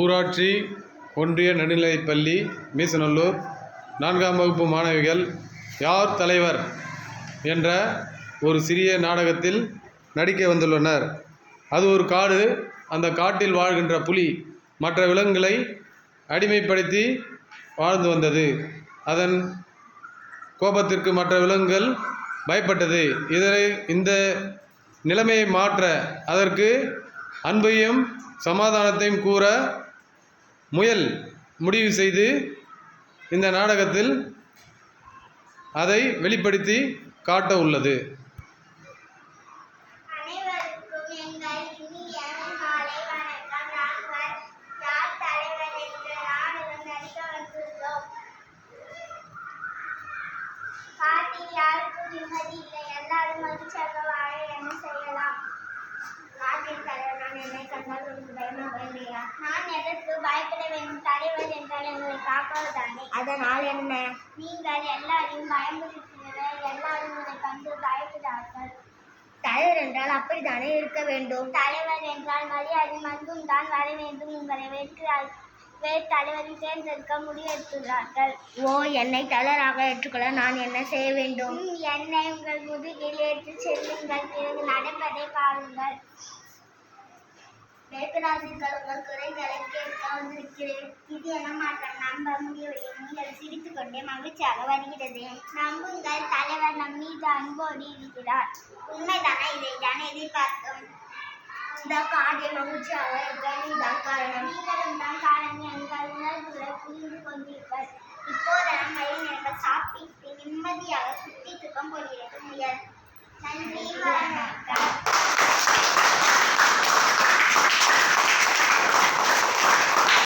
ஊராட்சி ஒன்றிய நடுநிலைப்பள்ளி மீசநல்லூர் நான்காம் வகுப்பு மாணவிகள் யார் தலைவர் என்ற ஒரு சிறிய நாடகத்தில் நடிக்க வந்துள்ளனர். அது ஒரு காடு அந்த காட்டில் வாழ்கின்ற புலி மற்ற விலங்குகளை அடிமைப்படுத்தி வாழ்ந்து வந்தது. அதன் கோபத்திற்கு மற்ற விலங்குகள் பயப்பட்டது. இதனை இந்த நிலைமையை மாற்ற அதற்கு அன்பையும் சமாதானத்தையும் கூற முயல் முடிவு செய்து இந்த நாடகத்தில் அதை வெளிப்படுத்தி காட்ட உள்ளது. நிம்மதி இல்லை. எல்லாரும் மகிழ்ச்சியாக வாழ என்ன செய்யலாம்? நாட்டின் தலைவர் நான் என்னை கண்டால் பயமாக இல்லையா? நான் எதற்கு பயப்பட வேண்டும் தலைவர் என்றால் எங்களை காப்பதுதானே அதனால் என்ன? நீங்கள் எல்லாரையும் பயமுறுத்துகிறீர்கள் எல்லாரும் உங்களை கண்டு பயப்படுகிறார்கள் தலைவர் என்றால் அப்படித்தானே இருக்க வேண்டும்? தலைவர் என்றால் மரியாதை மந்தும் தான் வர வேண்டும். உங்களை வேற்கிறார் வேறு தலைவரை தேர்ந்தெடுக்க முடிவெடுத்துள்ளார்கள். ஓ என்னை தலைவராக ஏற்றுக்கொள்ள நான் என்ன செய்ய வேண்டும்? என்னை உங்கள் முதுகில் ஏற்றி செல்லுங்கள். பிறகு நடப்பதை பாருங்கள். வேப்பராஜர்கள் உங்கள் குறைகளை கேட்க வந்திருக்கிறேன் இது என்ன மாற்றம்? நம்ப முடியவில்லை. நீங்கள் சிரித்துக் கொண்டே மகிழ்ச்சியாக வருகிறது. நம்புங்கள் தலைவர் நம் மீது அன்போடு இருக்கிறார் உண்மைதானே? இதை தானே எதிர்பார்க்கும் இந்த காடில் மகிழ்ச்சியாக இருக்க காரணம். நீங்களும் தான் காரணம். எங்கள் உணர்வுகளை புரிந்து கொண்டீர்கள். இப்போதெல்லாம் வழி நீங்கள் சாப்பிட்டு நிம்மதியாக சுத்தி தூக்கம் போகிறது. முயல். நன்றி வணக்கம்.